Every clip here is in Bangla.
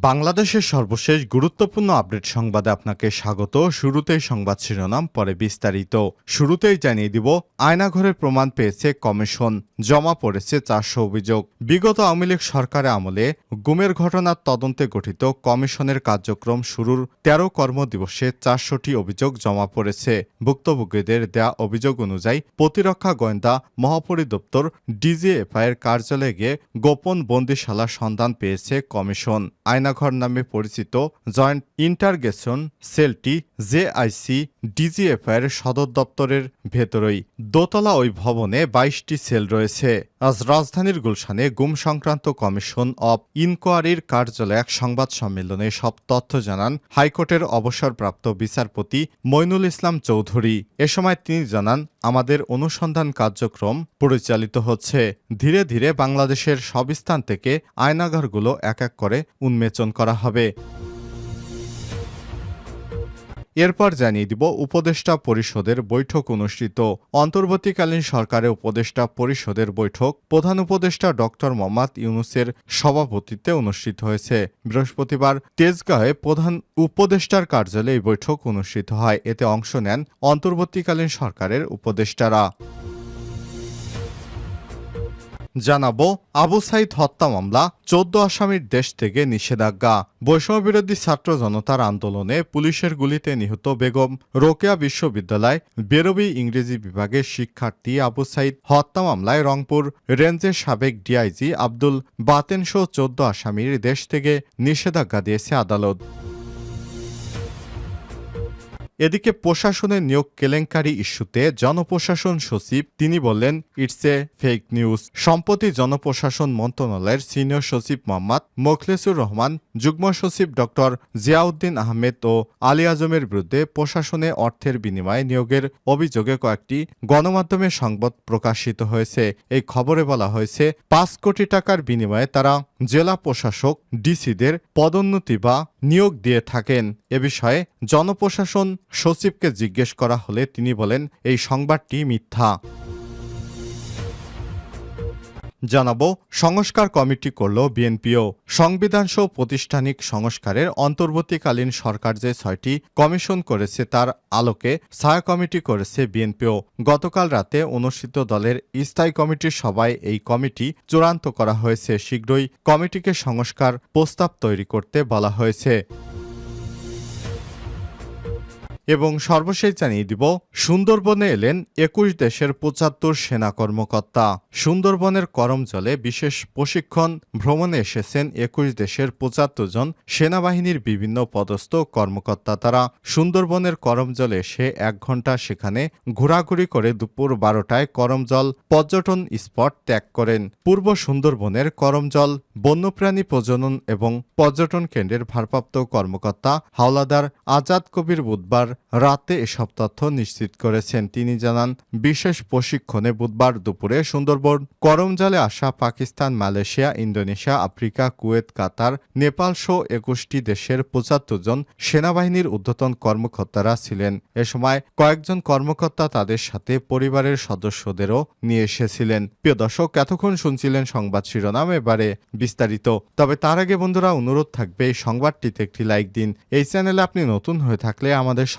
বাংলাদেশের সর্বশেষ গুরুত্বপূর্ণ আপডেট সংবাদে আপনাকে স্বাগত। শুরুতেই সংবাদ শিরোনাম, পরে বিস্তারিত। শুরুতেই জানিয়ে দিব, আয়নাঘরের প্রমাণ পেয়েছে কমিশন, জমা পড়েছে চারশো অভিযোগ। বিগত আওয়ামী লীগ সরকারের আমলে গুমের ঘটনার তদন্তে গঠিত কমিশনের কার্যক্রম শুরুর তেরো কর্মদিবসে চারশোটি অভিযোগ জমা পড়েছে। ভুক্তভোগীদের দেয়া অভিযোগ অনুযায়ী প্রতিরক্ষা গোয়েন্দা, মহাপরিদপ্তর ডিজিএফআই এর কার্যালয়ে গিয়ে গোপন বন্দিশালার সন্ধান পেয়েছে কমিশন। আয়নাঘর নামে পরিচিত জয়েন্ট ইন্টারগেশন সেলটি জেআইসি ডিজিএফআই এর সদর দপ্তরের ভেতরেই দোতলা ওই ভবনে বাইশটি সেল রয়েছে। আজ রাজধানীর গুলশানে গুম সংক্রান্ত কমিশন অব ইনকোয়ারির কার্যালয়ে এক সংবাদ সম্মেলনে সব তথ্য জানান হাইকোর্টের অবসরপ্রাপ্ত বিচারপতি মইনুল ইসলাম চৌধুরী। এ সময় তিনি জানান, আমাদের অনুসন্ধান কার্যক্রম পরিচালিত হচ্ছে। ধীরে ধীরে বাংলাদেশের সব স্থান থেকে আয়নাঘরগুলো এক এক করে উন্মেচন করা হবে। এরপর জানিয়ে দিব উপদেষ্টা পরিষদের বৈঠক অনুষ্ঠিত। অন্তর্বর্তীকালীন সরকারে উপদেষ্টা পরিষদের বৈঠক প্রধান উপদেষ্টা ডক্টর মোহাম্মদ ইউনুসের সভাপতিত্বে অনুষ্ঠিত হয়েছে। বৃহস্পতিবার তেজগাঁয়ে প্রধান উপদেষ্টার কার্যালয়ে এই বৈঠক অনুষ্ঠিত হয়। এতে অংশ নেন অন্তর্বর্তীকালীন সরকারের উপদেষ্টারা। জানাব, আবু সাইদ হত্যা মামলা, চোদ্দ আসামির দেশ থেকে নিষেধাজ্ঞা। বৈষম্যবিরোধী ছাত্র জনতার আন্দোলনে পুলিশের গুলিতে নিহত বেগম রোকেয়া বিশ্ববিদ্যালয়, বেরবি ইংরেজি বিভাগের শিক্ষার্থী আবু সাইদ হত্যা মামলায় রংপুর রেঞ্জের সাবেক ডিআইজি আব্দুল বাতেন সহ চোদ্দ আসামির দেশ থেকে নিষেধাজ্ঞা দিয়েছে আদালত। এদিকে প্রশাসনের নিয়োগ কেলেঙ্কারি ইস্যুতে জনপ্রশাসন সচিব, তিনি বললেন ইটস এ ফেক নিউজ সম্প্রতি জনপ্রশাসন মন্ত্রণালয়ের সিনিয়র সচিব মোহাম্মদ মোখলেসুর রহমান, যুগ্ম সচিব ডক্টর জিয়াউদ্দিন আহমেদ ও আলী আজমের বিরুদ্ধে প্রশাসনে অর্থের বিনিময়ে নিয়োগের অভিযোগে কয়েকটি গণমাধ্যমে সংবাদ প্রকাশিত হয়েছে। এই খবরে বলা হয়েছে, পাঁচ কোটি টাকার বিনিময়ে তারা জেলা প্রশাসক, ডিসিদের পদোন্নতি বা নিয়োগ দিয়ে থাকেন। এ বিষয়ে জনপ্রশাসন সচিবকে জিজ্ঞেস করা হলে তিনি বলেন, এই সংবাদটি মিথ্যা। জানাব, সংস্কার কমিটি করল বিএনপিও। সংবিধানসহ প্রতিষ্ঠানিক সংস্কারের অন্তর্বর্তীকালীন সরকার যে ছয়টি কমিশন করেছে তার আলোকে ছায়া কমিটি করেছে বিএনপিও। গতকাল রাতে অনুষ্ঠিত দলের স্থায়ী কমিটির সভায় এই কমিটি চূড়ান্ত করা হয়েছে। শীঘ্রই কমিটিকে সংস্কার প্রস্তাব তৈরি করতে বলা হয়েছে। এবং সর্বশেষ জানিয়ে দিব, সুন্দরবনে এলেন একুশ দেশের পঁচাত্তর সেনা কর্মকর্তা। সুন্দরবনের করমজলে বিশেষ প্রশিক্ষণ ভ্রমণে এসেছেন একুশ দেশের পঁচাত্তর জন সেনাবাহিনীর বিভিন্ন পদস্থ কর্মকর্তা তারা। সুন্দরবনের করমজলে এসে এক ঘণ্টা সেখানে ঘোরাঘুরি করে দুপুর বারোটায় করমজল পর্যটন স্পট ত্যাগ করেন। পূর্ব সুন্দরবনের করমজল, বন্যপ্রাণী প্রজনন এবং পর্যটন কেন্দ্রের ভারপ্রাপ্ত কর্মকর্তা হাওলাদার আজাদ কবির বুধবার রাতে এসব তথ্য নিশ্চিত করেছেন। তিনি জানান, বিশেষ প্রশিক্ষণে বুধবার দুপুরে সুন্দরবন, করমজালে আসা Pakistan, Malaysia, Indonesia, Africa, Kuwait, Qatar, Nepal সহ একুশটি দেশের পঁচাত্তর জন সেনাবাহিনীর ঊর্ধ্বতন কর্মকর্তারা ছিলেন। এ সময় কয়েকজন কর্মকর্তা তাদের সাথে পরিবারের সদস্যদেরও নিয়ে এসেছিলেন। প্রিয় দর্শক, এতক্ষণ শুনছিলেন সংবাদ শিরোনাম, এবারে বিস্তারিত। তবে তার আগে বন্ধুরা, অনুরোধ থাকবে এই সংবাদটিতে একটি লাইক দিন। এই চ্যানেলে আপনি নতুন হয়ে থাকলে আমাদের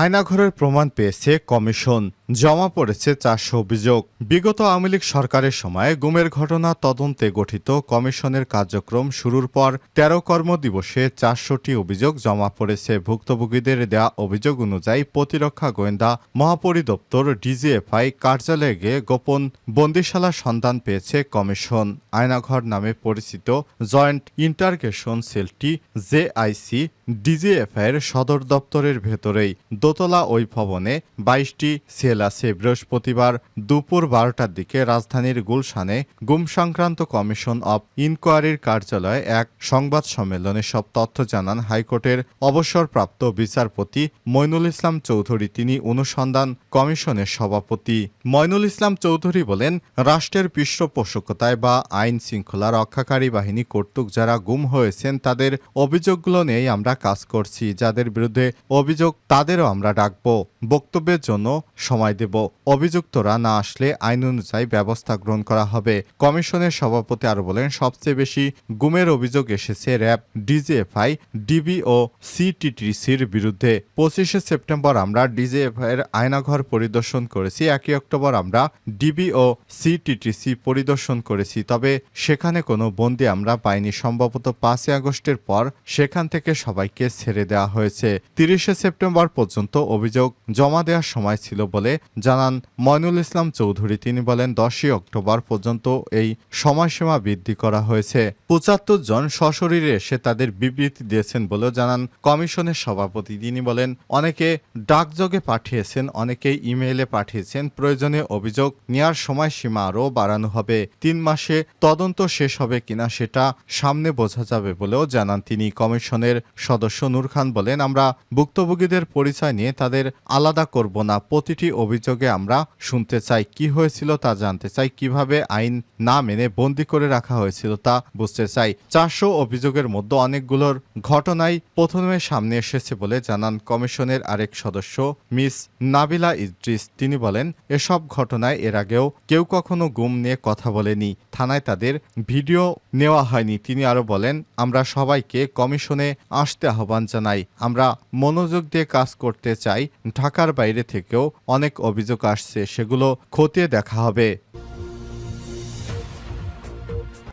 আয়নাঘরের প্রমাণ পেয়েছে কমিশন। জমা পড়েছে চারশো অভিযোগ। বিগত আওয়ামী লীগ সরকারের সময় গুমের ঘটনা তদন্তে গঠিত কমিশনের কার্যক্রম শুরুর পর তেরো কর্মদিবসে চারশোটি অভিযোগ জমা পড়েছে। ভুক্তভোগীদের দেয়া অভিযোগ অনুযায়ী প্রতিরক্ষা গোয়েন্দা, মহাপরিদপ্তর, ডিজিএফআই কার্যালয়ে গিয়ে গোপন বন্দিশালার সন্ধান পেয়েছে কমিশন। আয়নাঘর নামে পরিচিত জয়েন্ট ইন্টারগেশন সেলটি জেআইসি ডিজিএফআই এর সদর দপ্তরের ভেতরেই। দোতলা ওই ভবনে বাইশটি সেল আছে। বৃহস্পতিবার দুপুর বারোটার দিকে রাজধানীর গুলশানে গুম সংক্রান্ত কমিশন অব ইনকোয়ারির কার্যালয়ে এক সংবাদ সম্মেলনে সব তথ্য জানান হাইকোর্টের অবসরপ্রাপ্ত বিচারপতি মইনুল ইসলাম চৌধুরী। তিনি অনুসন্ধান কমিশনের সভাপতি। মইনুল ইসলাম চৌধুরী বলেন, রাষ্ট্রের পৃষ্ঠপোষকতায় বা আইন শৃঙ্খলা রক্ষাকারী বাহিনী কর্তৃক যারা গুম হয়েছেন, তাদের অভিযোগগুলো নিয়েই আমরা কাজ করছি। যাদের বিরুদ্ধে অভিযোগ, তাদেরও আমরা ডাকব। বক্তব্যের জন্য সময় দেব। অভিযুক্তরা না আসলে আইন অনুযায়ী ব্যবস্থা গ্রহণ করা হবে। কমিশনের সভাপতি আরও বলেন, সবচেয়ে বেশি গুমের অভিযোগ এসেছে র্যাব, ডিজিএফআই, ডিবি ও সিটিটিসির বিরুদ্ধে। পঁচিশে সেপ্টেম্বর আমরা ডিজিএফআই এর আয়নাঘর পরিদর্শন করেছি। একই অক্টোবর আমরা ডিবি ও সিটিটিসি পরিদর্শন করেছি। তবে সেখানে কোনো বন্দি আমরা পাইনি। সম্ভবত পাঁচই আগস্টের পর সেখান থেকে সবাইকে ছেড়ে দেওয়া হয়েছে। তিরিশে সেপ্টেম্বর পর্যন্ত অভিযোগ জমা দেওয়ার সময় ছিল বলে জানান ময়নুল ইসলাম চৌধুরী। তিনি বলেন, দশই অক্টোবর পর্যন্ত এই সময়সীমা বৃদ্ধি করা হয়েছে। পঁচাত্তর জন সশরীরে এসে তাদের বিবৃতি দিয়েছেন বলেও জানান কমিশনের সভাপতি। তিনি বলেন, অনেকে ডাকযোগে পাঠিয়েছেন, অনেকেই ইমেইলে পাঠিয়েছেন প্রয়োজনে অভিযোগ নেওয়ার সময়সীমা আরও বাড়ানো হবে। তিন মাসে তদন্ত শেষ হবে কিনা সেটা সামনে বোঝা যাবে বলেও জানান তিনি। কমিশনের সদস্য নূর খান বলেন, আমরা ভুক্তভোগীদের পরিচয় নিয়ে তাদের আলাদা করব না। প্রতিটি অভিযোগে আমরা শুনতে চাই কি হয়েছিল তা জানতে চাই, কীভাবে আইন না মেনে বন্দি করে রাখা হয়েছিল তা বুঝতে চাই। চারশো অভিযোগের মধ্যে অনেকগুলোর ঘটনাই প্রথমে সামনে এসেছে বলে জানান কমিশনের আরেক সদস্য মিস নাবিলা ইদ্রিস। তিনি বলেন, এসব ঘটনায় এর আগেও কেউ কখনো গুম নিয়ে কথা বলেনি। থানায় তাদের ভিডিও নেওয়া হয়নি। তিনি আরও বলেন, আমরা সবাইকে কমিশনে আসতে আহ্বান জানাই। আমরা মনোযোগ দিয়ে কাজ করতে চাই ঢাকার বাইরে থেকেও অনেক অভিযোগ আসছে সেগুলো খতিয়ে দেখা হবে।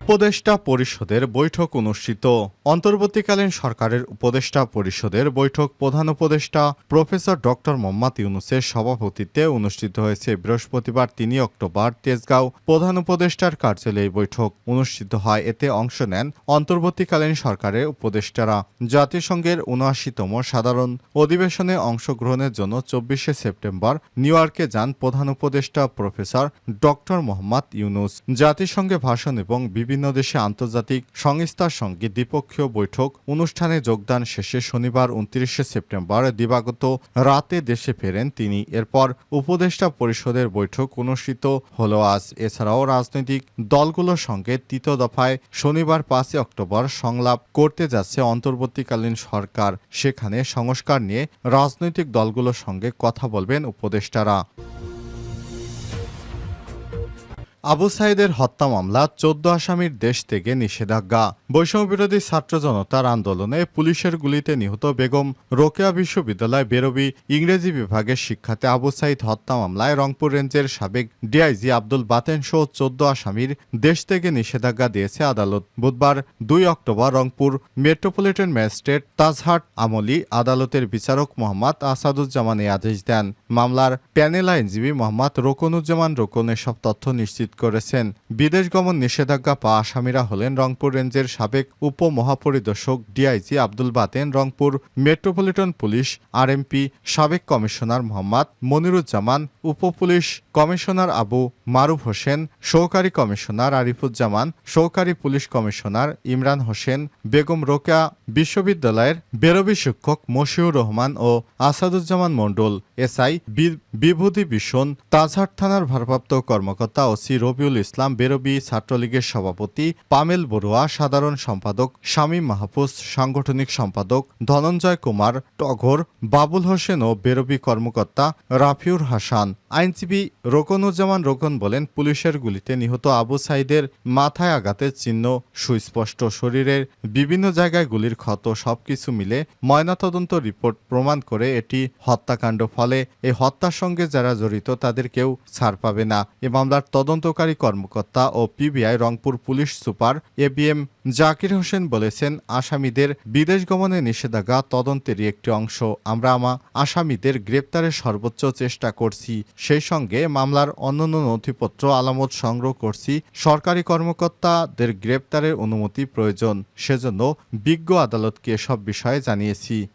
উপদেষ্টা পরিষদের বৈঠক অনুষ্ঠিত। অন্তর্বর্তীকালীন সরকারের উপদেষ্টা পরিষদের বৈঠক প্রধান উপদেষ্টা প্রফেসর ডক্টর মোহাম্মদ ইউনুসের সভাপতিত্বে অনুষ্ঠিত হয়েছে। বৃহস্পতিবার তিনই অক্টোবর তেজগাঁও প্রধান উপদেষ্টার কার্যালয়ে বৈঠক অনুষ্ঠিত হয়। এতে অংশ নেন অন্তর্বর্তীকালীন সরকারের উপদেষ্টারা। জাতিসংঘের উনআশিতম সাধারণ অধিবেশনে অংশগ্রহণের জন্য চব্বিশে সেপ্টেম্বর নিউ ইয়র্কে যান প্রধান উপদেষ্টা প্রফেসর ডক্টর মোহাম্মদ ইউনুস। জাতিসংঘে ভাষণ এবং বিভিন্ন দেশে আন্তর্জাতিক সংস্থার সঙ্গে দ্বিপক্ষীয় বৈঠক অনুষ্ঠানে যোগদান শেষে শনিবার উনত্রিশে সেপ্টেম্বর দিবাগত রাতে দেশে ফেরেন তিনি। এরপর উপদেষ্টা পরিষদের বৈঠক অনুষ্ঠিত হল আজ। এছাড়াও রাজনৈতিক দলগুলোর সঙ্গে তৃতীয় দফায় শনিবার পাঁচই অক্টোবর সংলাপ করতে যাচ্ছে অন্তর্বর্তীকালীন সরকার। সেখানে সংস্কার নিয়ে রাজনৈতিক দলগুলোর সঙ্গে কথা বলবেন উপদেষ্টারা। আবু সাইদের হত্যা মামলা চোদ্দ আসামির দেশ থেকে নিষেধাজ্ঞা। বৈষম্য বিরোধী ছাত্র জনতার আন্দোলনে পুলিশের গুলিতে নিহত বেগম রোকেয়া বিশ্ববিদ্যালয় বেরবি ইংরেজি বিভাগের শিক্ষার্থী আবু সাইদ হত্যা মামলায় রংপুর রেঞ্জের সাবেক ডিআইজি আব্দুল বাতেন সহ চোদ্দ আসামির দেশ থেকে নিষেধাজ্ঞা দিয়েছে আদালত। বুধবার দুই October Rangpur metropolitan magistrate Tajhat আমলি আদালতের বিচারক মোহাম্মদ আসাদুজ্জামান এই আদেশ দেন। মামলার প্যানেল আইনজীবী মোহাম্মদ রোকনুজ্জামান রোকন এসব তথ্য নিশ্চিত করেছেন। বিদেশ গমন নিষেধাজ্ঞা পা আসামিরা হলেন রংপুর রেঞ্জের সাবেক উপ মহাপরিদর্শক DIG Abdul Baten, Rangpur metropolitan police, RMP সাবেক কমিশনার মোহাম্মদ মনিরুজ্জামান উপ পুলিশ কমিশনার আবু মারুফ হোসেন, সহকারী কমিশনার আরিফুজ্জামান, সহকারী পুলিশ কমিশনার ইমরান হোসেন, বেগম রোকেয়া বিশ্ববিদ্যালয়ের বেরবি শিক্ষক মশিউর রহমান ও আসাদুজ্জামান মণ্ডল, এসআই বিভূতি ভীষণ, তাজহাট থানার ভারপ্রাপ্ত কর্মকর্তা ওসি রবিউল ইসলাম, বেরবি ছাত্রলীগের সভাপতি পামেল বড়ুয়া, সাধারণ সম্পাদক শামীম মাহফুজ, সাংগঠনিক সম্পাদক ধনঞ্জয় কুমার, টগর, বাবুল হোসেন ও বেরবি কর্মকর্তা রাফিউর হাসান, আইনজীবী রোকনুজ্জামান রোকন বলেন, পুলিশের গুলিতে নিহত আবু সাইদের মাথায় আঘাতের চিহ্ন, সুস্পষ্ট শরীরের বিভিন্ন জায়গায় গুলির ক্ষত সবকিছু মিলে ময়নাতদন্ত রিপোর্ট প্রমাণ করে এটি হত্যাকাণ্ড। ফলে এই হত্যার সঙ্গে যারা জড়িত, তাদের কেউ ছাড় পাবে না। এ মামলার তদন্তকারী কর্মকর্তা ও PBI Rangpur police super A B M Zakir Hossain বলেছেন, আসামিদের বিদেশ গমনে নিষেধাজ্ঞা তদন্তেরই একটি অংশ। আমরা আমা আসামিদের গ্রেপ্তারের সর্বোচ্চ চেষ্টা করছি। সেই সঙ্গে মামলার অন্যান্য নথিপত্র আলামত সংগ্রহ করছি। সরকারি কর্মকর্তাদের গ্রেপ্তারের অনুমতি প্রয়োজন। সেজন্য বিজ্ঞ আদালতকে এসব বিষয়ে জানিয়েছি।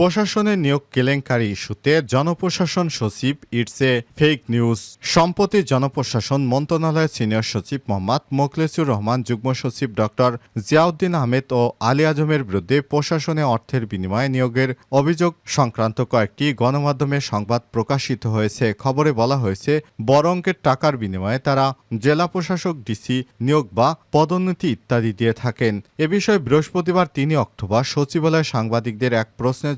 প্রশাসনের নিয়োগ কেলেঙ্কারি ইস্যুতে জনপ্রশাসন সচিব, ইটস ফেক নিউজ। সম্প্রতি জনপ্রশাসন মন্ত্রণালয়ের সিনিয়র সচিব মোহাম্মদ মোখলেসুর রহমান, যুগ্ম সচিব ডক্টর জিয়াউদ্দিন আহমেদ ও আলী আজমের বিরুদ্ধে প্রশাসনে অর্থের বিনিময়ে নিয়োগের অভিযোগ সংক্রান্ত কয়েকটি গণমাধ্যমে সংবাদ প্রকাশিত হয়েছে। খবরে বলা হয়েছে, বড় অঙ্কের টাকার বিনিময়ে তারা জেলা প্রশাসক, ডিসি নিয়োগ বা পদোন্নতি ইত্যাদি দিয়ে থাকেন। এ বিষয়ে বৃহস্পতিবার তিন অক্টোবর সচিবালয়ে সাংবাদিকদের এক প্রশ্নের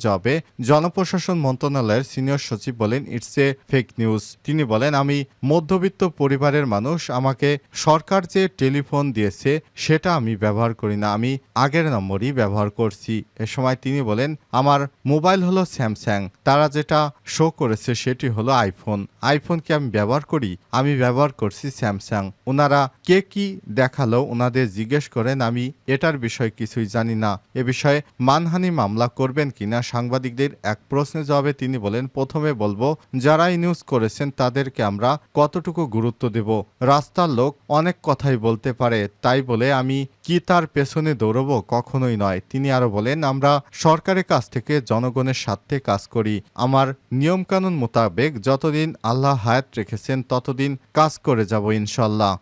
জনপ্রশাসন মন্ত্রণালয়ের সিনিয়র সচিব বলেন, ইটস এ ফেক নিউজ তিনি বলেন, আমি মধ্যবিত্ত পরিবারের মানুষ, আমাকে সরকার যে টেলিফোন দিয়েছে, সেটা আমি ব্যবহার করি না। আমি আগের নম্বরই ব্যবহার করছি। এ সময় তিনি বলেন, আমার মোবাইল হলো স্যামসাং। তারা যেটা শো করেছে, সেটি হলো আইফোন। আইফোন কি আমি ব্যবহার করি? আমি ব্যবহার করছি স্যামসাং। ওনারা কে কি দেখাল ওনাদের জিজ্ঞেস করেন, আমি এটার বিষয়ে কিছুই জানি না। এ বিষয়ে মানহানি মামলা করবেন কিনা সাংবাদিকদের এক প্রশ্নের জবাবে তিনি বলেন, প্রথমে বলব যারা এই নিউজ করেছেন তাদেরকে আমরা কতটুকু গুরুত্ব দেব? রাস্তার লোক অনেক কথাই বলতে পারে, তাই বলে আমি কি তার পেছনে দৌড়বো কখনোই নয়। তিনি আরও বলেন, আমরা সরকারের কাছ থেকে জনগণের স্বার্থে কাজ করি। আমার নিয়মকানুন মোতাবেক যতদিন আল্লাহ হায়াত রেখেছেন, ততদিন কাজ করে যাব ইনশাল্লাহ।